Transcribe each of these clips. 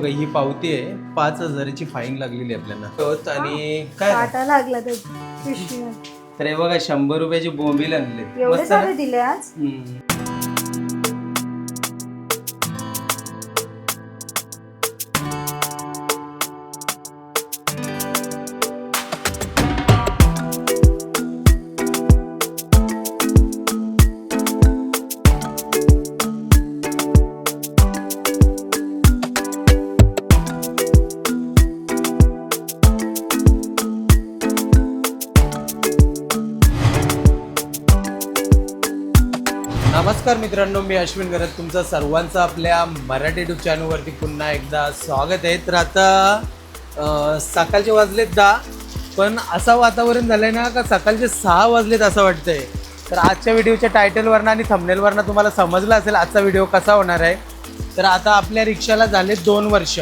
बघा, ही पावती आहे. पाच हजाराची फाईन लागलेली आहे आपल्याला. तोच आणि काय? काटा लागला तर पिशवीला. तर हे बघा शंभर रुपयाची बोंबील आणले. एवढे मस्त ना? सारे दिले आज? हम्म. नमस्कार मित्रांनो मी अश्विन करत तुमचं सर्वांचं आपल्या मराठी ट्यूब चॅनलवरती पुन्हा एकदा स्वागत आहे. तर आता सकाळचे वाजलेत दहा पण असं वातावरण झालंय ना का सकाळचे सहा वाजलेत असं वाटतंय. तर आजच्या व्हिडिओच्या टायटलवरनं आणि थंबनेलवरनं तुम्हाला समजलं असेल आजचा व्हिडिओ कसा होणार आहे. तर आता आपल्या रिक्षाला झाले दोन वर्ष.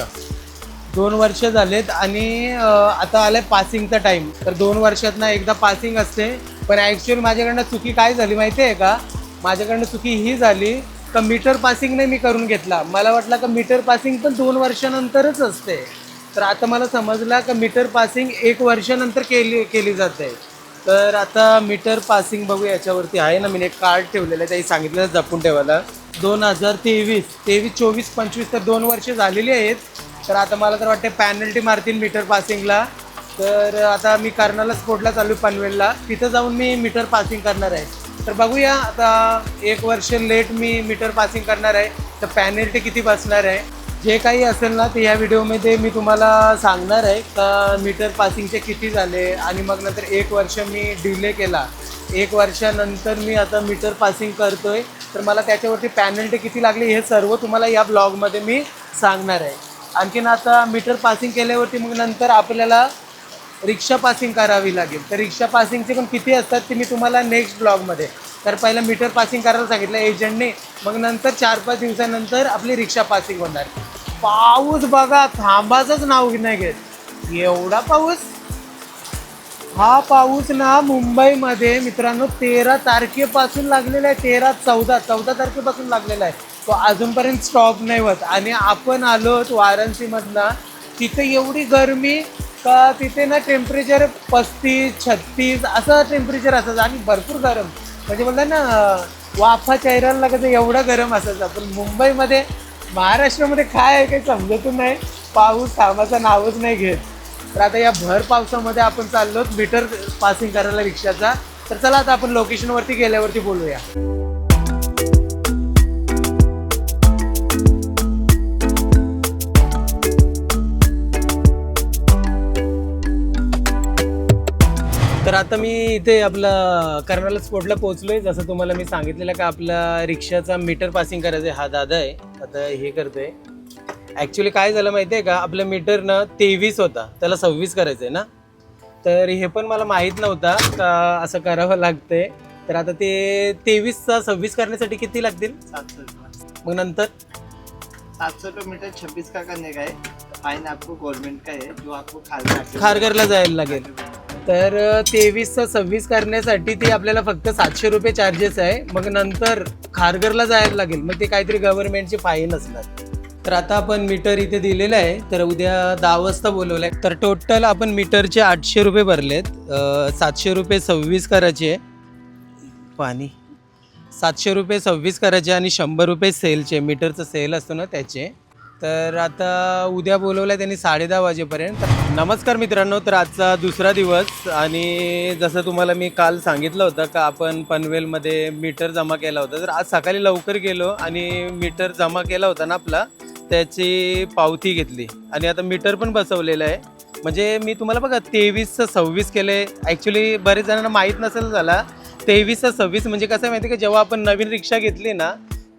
दोन वर्ष झालेत आणि आता आलं आहे पासिंगचा टाईम तर दोन वर्षात ना एकदा पासिंग असते. पण ॲक्च्युअली माझ्याकडनं चुकी काय झाली माहिती आहे का? माझ्याकडनं चुकी ही झाली का मीटर पासिंग नाही मी करून घेतला. मला वाटलं का मीटर पासिंग पण दोन वर्षानंतरच असते. तर आता मला समजलं का मीटर पासिंग एक वर्षानंतर केली केली जाते. तर आता मीटर पासिंग बघू याच्यावरती आहे ना. मी एक कार्ड ठेवलेलं आहे त्याही सांगितलं जपून ठेवायला. दोन हजार तेवीस तेवीस चोवीस पंचवीस तर दोन वर्ष झालेली आहेत. तर आता मला तर वाटते पॅनल्टी मारतील मीटर पासिंगला तर आता मी कर्नाला स्पोर्टला चालू पनवेलला. तिथं जाऊन मी मीटर पासिंग करणार आहे. तर बघूया आता एक वर्ष लेट मी मीटर पासिंग करणार आहे. तर पॅनल्टी किती बसणार आहे? जे काही असेल ना ते या व्हिडिओमध्ये मी तुम्हाला सांगणार आहे. का मीटर पासिंगचे किती झाले आणि मग नंतर एक वर्ष मी डिले केला. एक वर्षानंतर मी आता मीटर पासिंग करतो आहे तर मला त्याच्यावरती पॅनल्टी किती लागली हे सर्व तुम्हाला या ब्लॉगमध्ये मी सांगणार आहे. आणखीन आता मीटर पासिंग केल्यावरती मग नंतर आपल्याला रिक्षा पासिंग करावी लागेल. तर रिक्षा पासिंगचे पण किती असतात ते मी तुम्हाला नेक्स्ट ब्लॉगमध्ये तर पहिलं मीटर पासिंग करायला सांगितलं एजंटने मग नंतर चार पाच दिवसानंतर आपली रिक्षा पासिंग होणार. पाऊस बघा थांबाचंच नाव नाही घेत. एवढा पाऊस? हा पाऊस ना मुंबईमध्ये मित्रांनो तेरा तारखेपासून लागलेला आहे. तेरा चौदा चौदा तारखेपासून लागलेला आहे. तो अजूनपर्यंत स्टॉप नाही होत. आणि आपण आलो वाराणसीमधनं. तिथे एवढी गरमी का तिथे ना टेम्परेचर पस्तीस छत्तीस असं टेम्परेचर असायचं आणि भरपूर गरम. म्हणजे बोलतात ना वाफा चेहऱ्याला लागायचं एवढा गरम असायचं. पण मुंबईमध्ये महाराष्ट्रामध्ये काय आहे काही समजतच नाही. पाऊस थांबाचं नावच नाही घेत. तर आता या भर पावसामध्ये आपण चाललो मीटर पासिंग करायला रिक्षाचा. तर चला आता आपण लोकेशनवरती गेल्यावरती बोलूया. तर आता मी इथे आपला कर्नाला स्पॉटला पोहोचलोय. जसं तुम्हाला मी सांगितलेलं का आपला रिक्षाचा मीटर पासिंग करायचं आहे. हा दादा आहे. आता हे करतोय. ॲक्च्युली काय झालं माहिती आहे का? आपलं मीटर ना तेवीस होता. त्याला सव्वीस करायचं आहे ना? तर हे पण मला माहीत नव्हता का असं करावं लागतंय. तर आता ते तेवीसचा सव्वीस करण्यासाठी किती लागतील? सात सौ मग नंतर? सात सौ रुपये मीटर छब्बीस का करने का है फाइन आपको गवर्नमेंट का है जो आपको खारघर खारघरला जायला लागेल. तर तेवीसचा सव्वीस करण्यासाठी ते आपल्याला फक्त सातशे रुपये चार्जेस आहे. मग नंतर खारघरला जायला लागेल. मग ते काहीतरी गव्हर्नमेंटची फाईन असणार तर आता आपण मीटर इथे दिलेलं आहे. तर उद्या दहा वाजता बोलवलं आहे तर टोटल आपण मीटरचे आठशे रुपये भरलेत. सातशे रुपये सव्वीस करायचे. पाणी. सातशे रुपये सव्वीस करायचे आणि शंभर रुपये सेलचे. मीटरचं सेल असतो ना त्याचे. तर आता उद्या बोलवलं आहे त्यांनी साडे दहा वाजेपर्यंत नमस्कार मित्रांनो तर आजचा दुसरा दिवस आणि जसं तुम्हाला मी काल सांगितलं होतं का आपण पनवेलमध्ये मीटर जमा केला होता. तर आज सकाळी लवकर गेलो आणि मीटर जमा केला होता ना आपला त्याची पावती घेतली. आणि आता मीटर पण बसवलेलं आहे. म्हणजे मी तुम्हाला बघा तेवीसचं सव्वीस केले. ॲक्च्युली बरेच जणांना माहीत नसेल झाला तेवीसचं सव्वीस म्हणजे कसं आहे माहिती आहे का जेव्हा आपण नवीन रिक्षा घेतली ना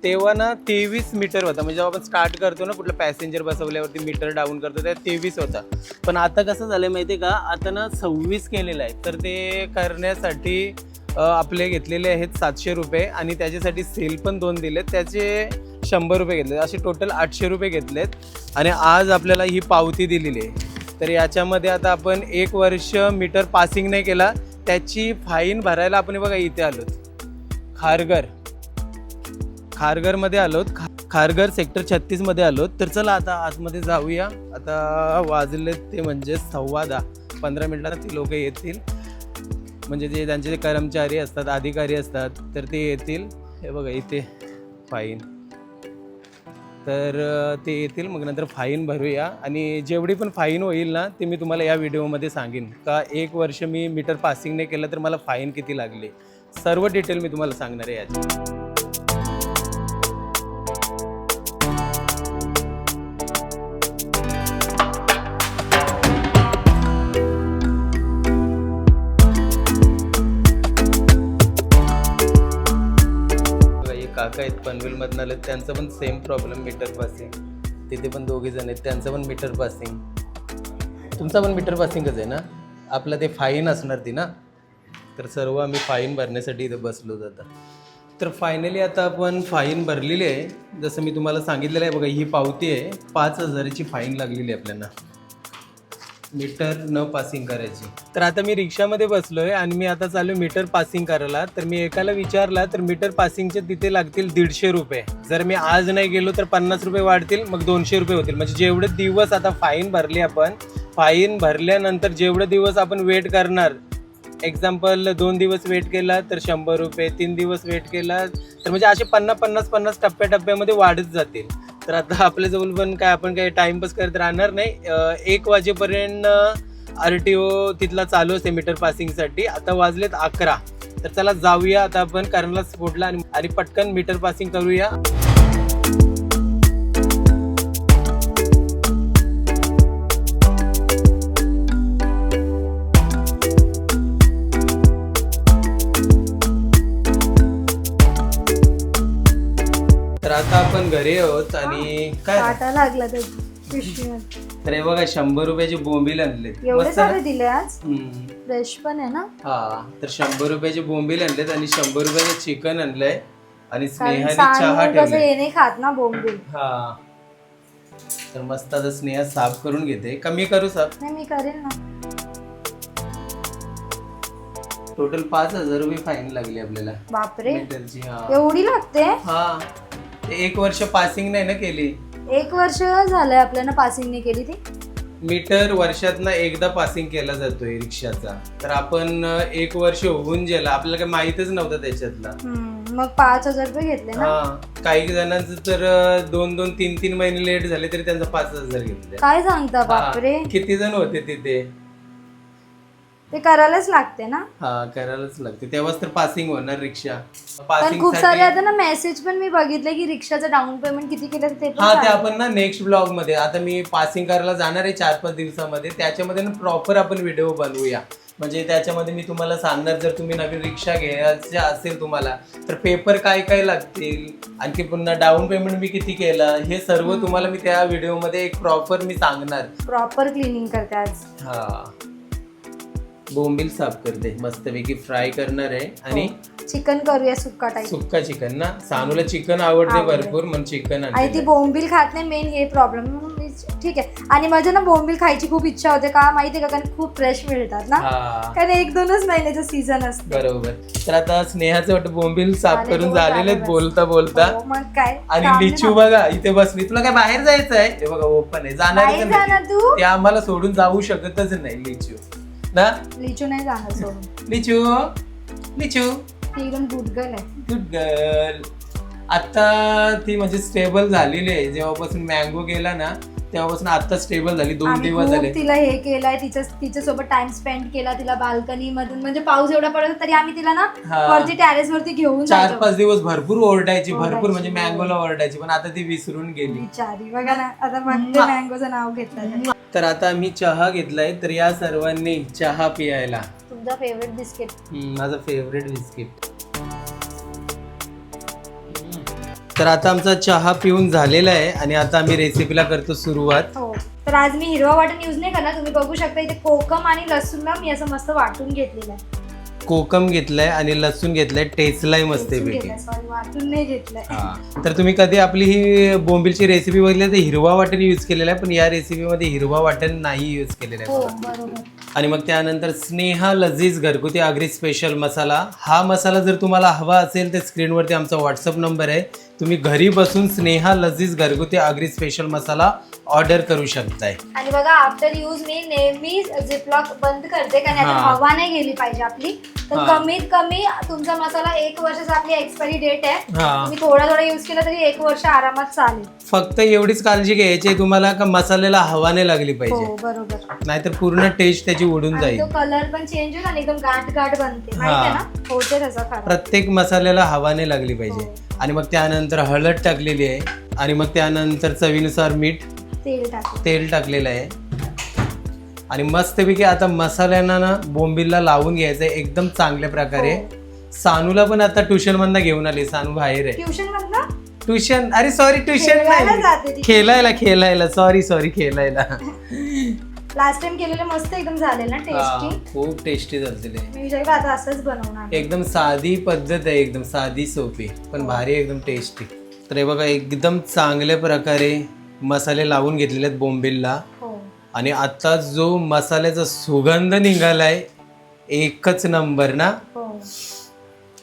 तेव्हा ना तेवीस मीटर होता. म्हणजे जेव्हा आपण स्टार्ट करतो ना कुठलं पॅसेंजर बसवल्यावरती मीटर डाऊन करतो त्या तेवीस होता. पण आता कसं झालं माहिती आहे का? आता ना सव्वीस केलेलं आहे. तर ते करण्यासाठी आपले घेतलेले आहेत सातशे रुपये आणि त्याच्यासाठी सेल पण दोन दिलेत. त्याचे शंभर रुपये घेतले असे टोटल आठशे रुपये घेतलेत. आणि आज आपल्याला ही पावती दिलेली आहे. तर याच्यामध्ये आता आपण एक वर्ष मीटर पासिंग नाही केला. त्याची फाईन भरायला आपण बघा इथे आलो खारघर. खारघरमध्ये आलोत. खा खारघर सेक्टर छत्तीसमध्ये आलो तर चला आता आतमध्ये जाऊया. आता वाजले ते म्हणजे सव्वा दहा. पंधरा मिनिटात ती लोक येतील. म्हणजे जे त्यांचे जे कर्मचारी असतात अधिकारी असतात तर ते येतील. हे बघा इथे फाईन तर ते येतील. मग नंतर फाईन भरूया. आणि जेवढी पण फाईन होईल ना ते मी तुम्हाला या व्हिडिओमध्ये सांगेन. का एक वर्ष मी मीटर पासिंग नाही केलं तर मला फाईन किती लागली? सर्व डिटेल मी तुम्हाला सांगणार आहे याची बघा, आहेत? पनवेलमधनं आले त्यांचं पण सेम प्रॉब्लेम मीटर पासिंग तिथे पण दोघे जण आहेत. त्यांचं पण मीटर पासिंग तुमचा पण मीटर पासिंगच आहे ना? आपलं ते फाईन असणार ती ना? तर सर्व आम्ही फाईन भरण्यासाठी इथं बसलो आता. तर फायनली आता आपण फाईन भरलेली आहे. जसं मी तुम्हाला सांगितलेलं आहे बघा ही पावती आहे. पाच हजाराची फाईन लागलेली आहे आपल्याला. मीटर न पासिंग करायची. तर आता मी रिक्षामध्ये बसलो आहे आणि मी आता चालू मीटर पासिंग करायला. तर मी एकाला विचारला तर मीटर पासिंगचे तिथे लागतील दीडशे रुपये. जर मी आज नाही गेलो तर पन्नास रुपये वाढतील मग दोनशे रुपये होतील. म्हणजे जेवढे दिवस आता फाईन भरली आपण फाईन भरल्यानंतर जेवढे दिवस आपण वेट करणार एक्झाम्पल दोन दिवस वेट केला तर शंभर रुपये तीन दिवस वेट केला तर म्हणजे असे पन्नास पन्नास पन्नास टप्प्याटप्प्यामध्ये वाढत जातील. तर आता आपल्याजवळ पण काय आपण काही टाइमपास करत राहणार नाही. एक वाजेपर्यंत आर टी ओ तिथला चालू असते मीटर पासिंगसाठी आता वाजलेत अकरा. तर चला जाऊया आता आपण कर्नला स्पोर्टला आणि आणि पटकन मीटर पासिंग करूया. तर आता आपण घरी आहोत आणि काय काटा लागला त्या तर हे बघा शंभर रुपयाचे बोंबील आणले एवढे सारे दिले आज? हम्म. फ्रेश पण आहे ना? हा तर शंभर रुपयाचे बोंबील आणलेत आणि शंभर रुपयाचं चिकन आणलंय. आणि कारण स्नेहाने चहा सांगून कसं ठेवले. खात ना बोंबील हा. तर मस्त आता स्नेहा साफ करून घेते. कमी करू साफ? नाही मी करेन ना. टोटल पाच हजार रुपये फाईन लागली आपल्याला. बापरे. हा. एवढी लागते? हा. ते एक वर्ष पासिंग नाही ना केली? एक वर्ष झालंय आपल्याला पासिंग नाही केली ती? मीटर वर्षातनं एकदा पासिंग केला जातोय रिक्षाचा. तर आपण एक वर्ष होऊन गेला. आपल्याला काही माहितच नव्हतं त्याच्यातला. हम्म, मग पाच हजार रुपये घेतले ना? हा. काही जणांचं तर दोन दोन तीन तीन महिने लेट झाले तरी त्यांचा पाच हजार घेतले. काय सांगता बापरे. किती जण होते तिथे? ते करायलाच लागते ना? हा करायलाच लागते. तेव्हाच तर पासिंग होणार रिक्षा. पण खूप सारे आता ना मेसेज पण मी बघितले की रिक्षाचं डाऊन पेमेंट किती केलं ते पण हा ते सांगा. आपण ना नेक्स्ट ब्लॉगमध्ये आता मी पासिंग करायला जाणार आहे चार पाच दिवसामध्ये. त्याच्यामध्ये ना प्रॉपर आपण व्हिडिओ बनवूया. म्हणजे त्याच्यामध्ये मी तुम्हाला सांगणार जर तुम्ही नवीन रिक्षा घ्यायचे असेल तुम्हाला तर पेपर काय काय लागतील आणखी पुन्हा डाऊन पेमेंट मी किती केलं हे सर्व तुम्हाला मी त्या व्हिडिओमध्ये एक प्रॉपर मी सांगणार. प्रॉपर क्लिनिंग करते आज. हा. बोंबील साफ करते. मस्तपैकी फ्राय करणार आहे. आणि चिकन करूया सुक्का टाईप सुक्का चिकन ना? सानूला चिकन आवडते आवडते. भरपूर म्हणून चिकन आणि ती बोंबील खात नाही मेन हे प्रॉब्लेम ठीक आहे. आणि माझ्या ना बोंबील खायची खूप इच्छा होते. का माहितीये का? कारण खूप फ्रेश मिळतात ना? हा. कारण एक दोनच महिन्याचं सीझन असतं. बरोबर. तर आता स्नेहाचं वाटतं बोंबील साफ झाले, करून हो, झालेले झाले आहेत बस. बोलता बोलता. हो, मग काय? आणि लिचू. बघा इथे बसली. तुला काय बाहेर जायचं आहे हे बघा ओपन आहे. जाणार नाही जाणार तू? ते आम्हाला सोडून जाऊ शकतच नाही लिचू. ना? लिचू नाही जाणार सोडून. लिचू? लिचू? ती एकदम गुडगल आहे. गुड गर्ल आता ती म्हणजे स्टेबल झालेली आहे. जेव्हापासून मँगो गेला ना तेव्हापासून आता स्टेबल झाली. दोन आम्ही दिवस खूप झाले. तिला हे केलंय तिच्या तिच्यासोबत टाइम स्पेंड केला तिला बाल्कनी मधून. म्हणजे पाऊस एवढा पडत होता, तरी आम्ही तिला ना हा. वरती टेरेस वरती घेऊन चार जायचो. पाच दिवस भरपूर ओरडायची भरपूर ओरडायची, म्हणजे मँगोला ओरडायची पण आता ती विसरून गेली. बिचारी. बघा ना आता बघते मँगोचं नाव घेतलं. तर आता आम्ही चहा घेतलाय तर या सर्वांनी चहा पियायला. तुमचा फेवरेट बिस्किट हम्म, माझं फेवरेट बिस्किट तर आता आमचा चहा पिऊन झालेला आहे आणि आता आम्ही रेसिपीला करतो सुरुवात. हो. तर आज मी हिरवा वाटण यूज नाही करणार तुम्ही बघू शकता इथे कोकम आणि लसूणला मी असं मस्त वाटून घेतलेलं आहे. कोकम घेतलाय आणि लसूण घेतलाय टेचलाय वाटून नाही घेतलंय. हा. तर तुम्ही कधी आपली ही बोंबिलची रेसिपी बघितली तर हिरवा वाटण यूज केलेला आहे पण या रेसिपीमध्ये हिरवा वाटण नाही यूज केलेला आहे हो. बरोबर. आणि मग त्यानंतर स्नेहा लजीज घरगुती आगरी स्पेशल मसाला. हा मसाला जर तुम्हाला हवा असेल तर स्क्रीनवरती आमचा व्हॉट्सअप नंबर आहे. तुम्ही घरी बसून स्नेहा लजीज घरगुती आगरी स्पेशल मसाला ऑर्डर करू शकताय. आणि बघा आफ्टर यूज मी नेहमी झिपलॉक बंद करते कारण याच्यात हा. हवा नाही गेली पाहिजे आपली. तर. कमीत कमी तुमचा मसाला एक वर्षाचा आपली एक्सपायरी डेट आहे. हा. तुम्ही थोडा थोडा यूज केला तरी एक वर्ष आरामात चालेल. फक्त एवढीच काळजी घ्यायची तुम्हाला का मसाल्याला हवा नाही लागली हो पाहिजे. बरोबर. नाहीतर पूर्ण टेस्ट त्याची उडून आणि जाईल. तो कलर पण चेंज होईल आणि एकदम गाठ गाठ बनते. माहिती आहे ना? होते त्याचा खरा. प्रत्येक मसाल्याला हवा नाही लागली पाहिजे. हो. आणि मग त्यानंतर हळद टाकलेली आहे. आणि मग त्यानंतर चवीनुसार मीठ तेल टाकू तेल टाकलेलं आहे. आणि मस्तपैकी आता मसाल्यांना ना बोंबीलला लावून घ्यायचं आहे एकदम चांगल्या प्रकारे. हो. सानूला पण आता ट्युशन मधनं घेऊन आली सानू बाहेर आहे. ट्युशन अरे सॉरी ट्युशन खेळायला जाते नाही ती. खेळायला खेळायला. सॉरी सॉरी खेळायला. लास्ट टाइम केलेलं मस्त एकदम झालेलं ना हा, टेस्टी खूप टेस्टी झालेले मी विचार आता असंच बनवणार एकदम साधी पद्धत आहे एकदम साधी सोपी पण भारी एकदम टेस्टी तर हे बघा एकदम चांगल्या प्रकारे मसाले लावून घेतलेले आहेत बोंबिलला. हो. आणि आता जो मसाल्याचा सुगंध निघालाय एकच नंबर ना? हो.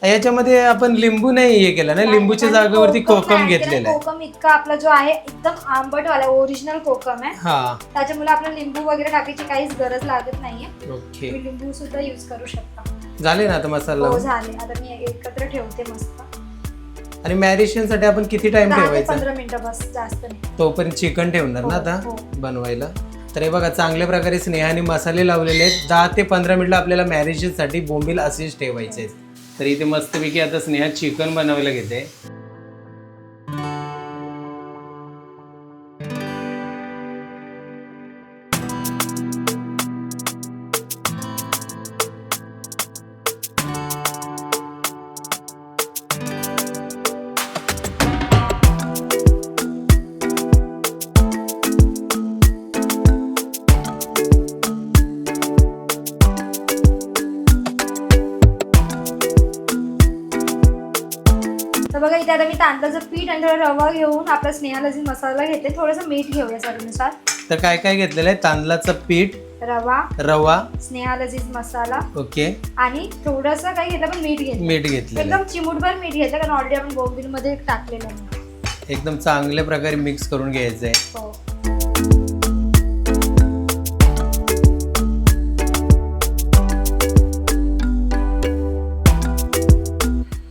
याच्यामध्ये आपण लिंबू नाही हे केलं ना? लिंबूच्या आणि जागेवरती कोकम. घेतलेलं आहे. कोकम इतका आपला जो आहे एकदम आंबट वाला ओरिजिनल कोकम आहे. हा. त्याच्यामुळे आपल्याला लिंबू वगैरे टाकायची काहीच गरज लागत नाहीये. ओके. तुम्ही लिंबू सुद्धा युज करू शकता. झाले ना आता मसाला हो झाले. आता मी एकत्र ठेवते मस्त. आणि मॅरिनेशनसाठी आपण किती टाइम दहा ते ठेवायचा? पंधरा मिनिटं बस जास्त नाही. तोपर्यंत चिकन ठेवणार ना हो, आता हो. बनवायला? तर हे बघा चांगल्या प्रकारे स्नेहाने मसाले लावलेले आहेत. दहा ते पंधरा मिनिटं आपल्याला marriage साठी बोंबील असेच ठेवायचे आहेत. तर इथे मस्तपैकी आता स्नेहा चिकन बनवायला घेते. आणि थोडा रवा घेऊन आपला स्नेहाला जे मसाला घेते थोडंसं मीठ घेऊया चवीनुसार तर काय काय घेतलेलं आहे? तांदळाचं पीठ रवा रवा. स्नेहाला जी मसाला ओके. आणि थोडंसं काय घेतलं पण मीठ घेतलं. मीठ घेतलेलं आहे. एकदम चिमूटभर मीठ घेतलं कारण ऑलरेडी आपण बोंबील मध्ये टाकलेलं आहे. एकदम चांगल्या प्रकारे मिक्स करून घ्यायचं आहे हो.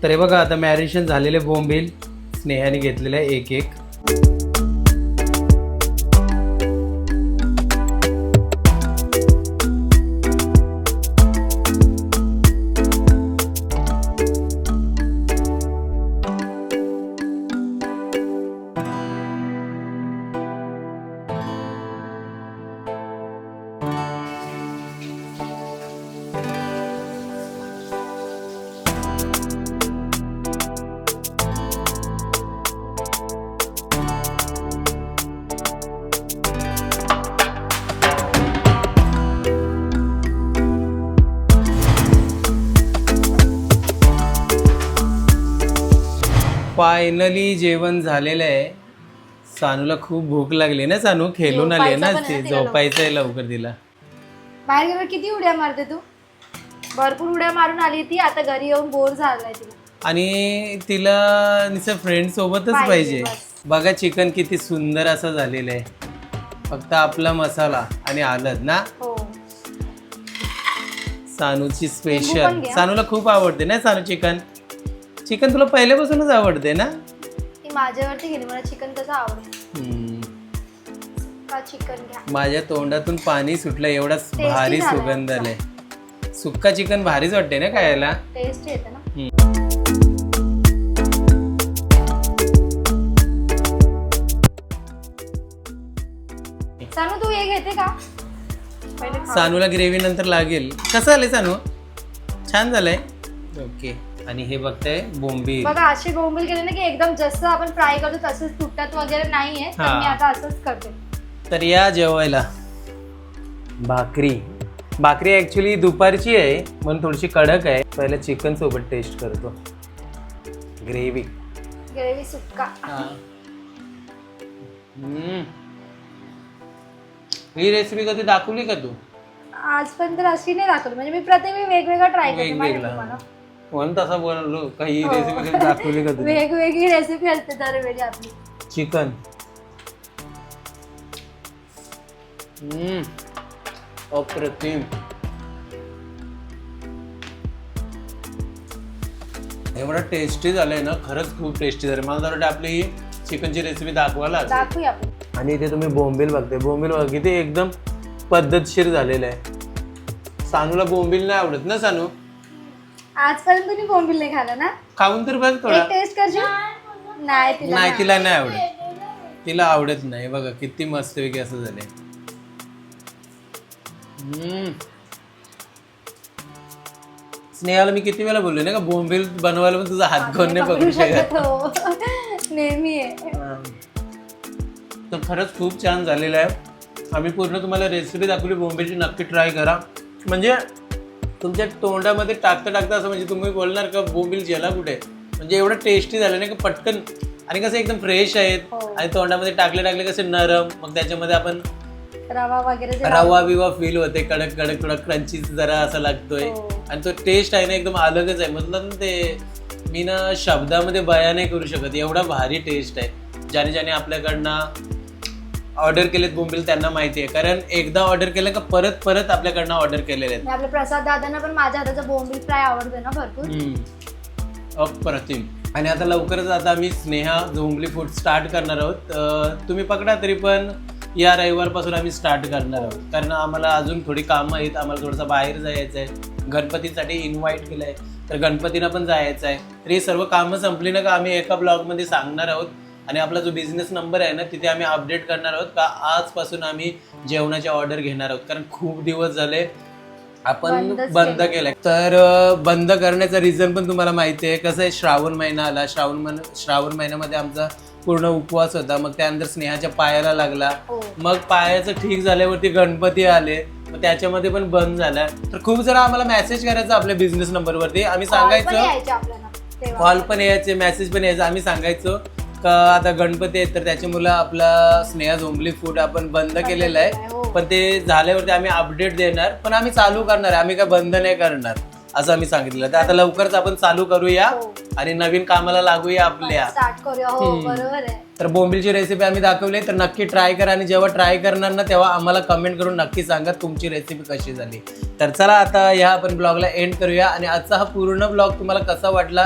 तर हे बघा आता मॅरिनेशन झालेले बोंबील. स्नेहाने घेतलेले आहे एक एक फायनली जेवण झालेलं आहे. सानूला खूप भूक लागली ना सानू? खेळून आली ना झोपायचं पण आहे ती तिला झोपायचं आहे लवकर. तिला. बाहेर गेल्यावर किती उड्या मारते तू? भरपूर उड्या मारून आली ती आता घरी येऊन बोर झालाय तिला. आणि तिला नुसतं फ्रेंड सोबतच पाहिजे, पाहिजे. बस. बघा चिकन किती सुंदर असं झालेलं आहे. फक्त आपला मसाला आणि हळद ना? हो. सानूची लिंबू स्पेशल घ्या. सानूला खूप आवडते ना सानू चिकन? चिकन तुला पहिल्यापासूनच आवडते ना? ती माझ्यावरती गेली. मला चिकन कसं आवडेल हम्म. का चिकन घ्या? माझ्या तोंडातून पाणी सुटलं एवढा भारी झालाय सुगंध. आलाय. सुक्का चिकन भारीच वाटते ना खायला? टेस्ट येते ना. सांगू तू हे घेते का? पहिले खा. सानूला ग्रेव्ही नंतर लागेल. कसं आलंय सानू? छान झालंय? ओके आणि हे बघताय बोंबील. बघा असे बोंबील केले ना की एकदम जसं आपण फ्राय करतो तसंच तुटत वगैरे नाहीये तर हा. मी आता असंच करते. तर या जेवायला. भाकरी. भाकरी ऍक्च्युली दुपारची आहे म्हणून थोडीशी कडक आहे. पहिला चिकन सोबत टेस्ट करतो. ग्रेव्ही ग्रेव्ही सुक्का. ही. रेसिपी कधी दाखवली का तू? आजपर्यंत अशी नाही दाखवली. म्हणजे मी प्रत्येक वेळी वेगवेगळं ट्राय करते. माहिती आहे वेगवेगळा तुम्हाला. म्हणून तसा बोललो काही हो. रेसिपी दाखवली का तुम्ही वेगवेगळी रेसिपी असते दरवेळी आपली. चिकन हम्म. अप्रतिम. एवढं टेस्टी झालंय ना खरंच खूप टेस्टी झालं मला तर वाटतं आपली ही चिकनची रेसिपी दाखवायला हवी. दाखवूया आपण. आणि इथे तुम्ही बोंबील बघते बोंबील बघा किती एकदम पद्धतशीर झालेलं आहे. सानूला बोंबील नाही आवडत ना सानू? आजपर्यंत तुम्ही बोंबील नाही खाल्लं ना? खाऊन तर बघ थोडा. एक टेस्ट करशील नाही तिला नाही तिला नाही आवडत. तिला आवडत नाही. बघा किती मस्तपैकी असं झालंय. हम्म. स्नेहाला मी किती वेळा बोललो ना का? बोंबील बनवायला पण तुझा हात घेऊन नाही पकडू शकत हो. नेहमी आहे. हा. तर खरंच खूप छान झालेलं आहे. आम्ही पूर्ण तुम्हाला रेसिपी दाखवली. बोंबीची नक्की ट्राय करा. म्हणजे तुमच्या तोंडामध्ये टाकता टाकता असं म्हणजे तुम्ही बोलणार का बोंबील जेला कुठे? म्हणजे एवढं टेस्टी झालं ना की पटकन आणि कसं एकदम फ्रेश आहेत. हो. आणि तोंडामध्ये टाकले टाकले कसे नरम मग त्याच्यामध्ये आपण रवा वगैरे रवा बिवा फील होते कडक कडक थोडा क्रंची जरा असा लागतोय. हो. आणि तो टेस्ट आहे ना एकदम अलगच आहे. मतलब ना ते मी ना शब्दामध्ये बया नाही करू शकत एवढा भारी टेस्ट आहे. ज्याने ज्याने आपल्याकडनं ऑर्डर केलेत बोंबील त्यांना माहिती आहे. कारण एकदा ऑर्डर केलं का परत परत आपल्याकडनं ऑर्डर केलेले आहेत. आपल्या प्रसाद दादांना पण माझ्या हाताचा बोंबील फ्राय आवडतो ना भरपूर. हम्म. अप्रतिम आणि आता लवकरच आता आम्ही स्नेहा झोंबली फूड स्टार्ट करणार आहोत. अं, तुम्ही पकडा तरी पण या रविवारपासून आम्ही स्टार्ट करणार आहोत. कारण आम्हाला अजून थोडी कामं आहेत. आम्हाला थोडंसं बाहेर जायचं आहे. गणपतीसाठी इन्व्हाइट केलं आहे तर गणपतीला पण जायचं आहे. तर ही सर्व कामं संपली ना का आम्ही एका ब्लॉगमध्ये सांगणार आहोत. आणि आपला जो बिझनेस नंबर आहे ना तिथे आम्ही अपडेट करणार आहोत का आजपासून आम्ही जेवणाची ऑर्डर घेणार आहोत. कारण खूप दिवस झाले आपण बंद केलंय. केलंय तर बंद करण्याचा रिझन पण तुम्हाला माहिती आहे. कसं आहे श्रावण महिना आला. श्रावण महिना श्रावण महिन्यामध्ये आमचा पूर्ण उपवास होता. मग त्यानंतर स्नेहाच्या पायाला लागला. हो. मग पायाचं ठीक झाल्यावरती गणपती आले. मग त्याच्यामध्ये पण बंद झाला. तर खूप जरा आम्हाला मेसेज करायचा आपल्या बिझनेस नंबरवरती आम्ही सांगायचो. कॉल पण यायचे मेसेज पण यायचे. आम्ही सांगायचो. आता गणपती आहेत तर त्याची मुलं आपला स्नेहा झोंबली फूड आपण बंद केलेलं आहे. हो. पण ते झाल्यावरती आम्ही अपडेट देणार पण आम्ही चालू करणार आहे. आम्ही काय बंद नाही करणार असं आम्ही सांगितलं तर आता लवकरच आपण चालू करूया हो. आणि नवीन कामाला लागूया आपल्या. हो आहे. तर बोंबीलची रेसिपी आम्ही दाखवली तर नक्की ट्राय करा आणि जेव्हा ट्राय करणार ना तेव्हा आम्हाला कमेंट करून नक्की सांगा तुमची रेसिपी कशी झाली. तर चला आता ह्या आपण ब्लॉगला एंड करूया आणि आजचा हा पूर्ण ब्लॉग तुम्हाला कसा वाटला